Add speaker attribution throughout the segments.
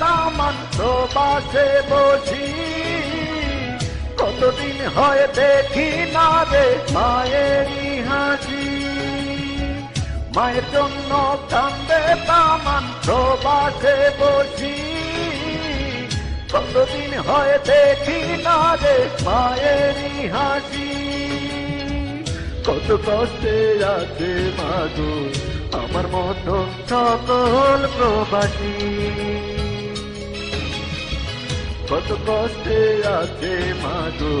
Speaker 1: তামান প্রবাসে বসি কতদিন হয় দেখি না রে মায়েরই হাসি। মায়ের জন্য কান্দে তামান প্রবাসে বসি কতদিন হয় দেখি না রে মায়েরই হাসি। কত কষ্টে আছে মাগো, আমার মতো সকল প্রবাসী। কত কষ্টে আছে মাগো,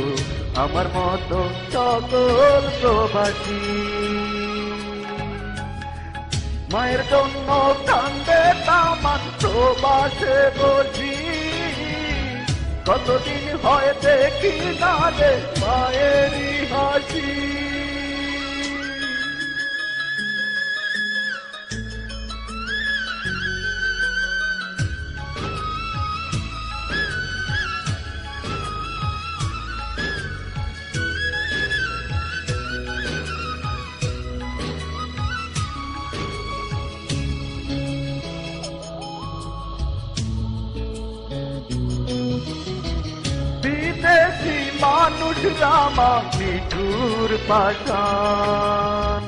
Speaker 1: আমার মতো সকল প্রবাসী। মায়ের জন্য কান্দে তামান প্রবাসে বসি। কতদিন হয় দেখি না রে মায়েরই হাসি। বিদেশি মানুষ রামা মিঠুর পাশান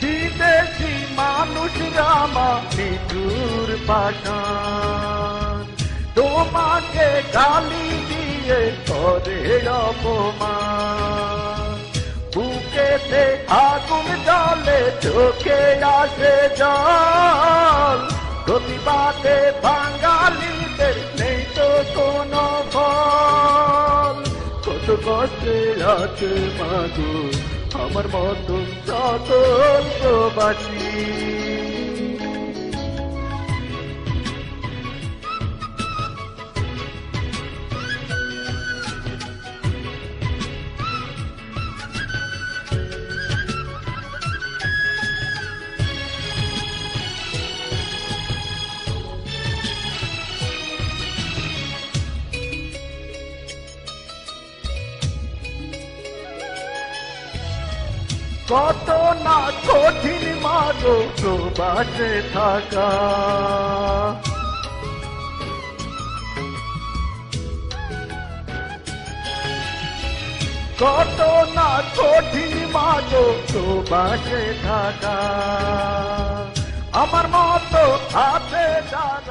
Speaker 1: বিদেশি মানুষ রামা মিঠুর পাশান তোমাকে গালি দিয়ে করে অপমান। বুকেতে আগুন জলে চোখে আসে জল। প্রতিবাদে বাঙালিদের নেই তো কোনো ফল। কত কষ্টে আছে মাগো আমার মতো সকল প্রবাসী কত না কঠিন মাগো প্রবাসে থাকা। কত না কঠিন মাগো প্রবাসে থাকা। আমার মতো আছে যারা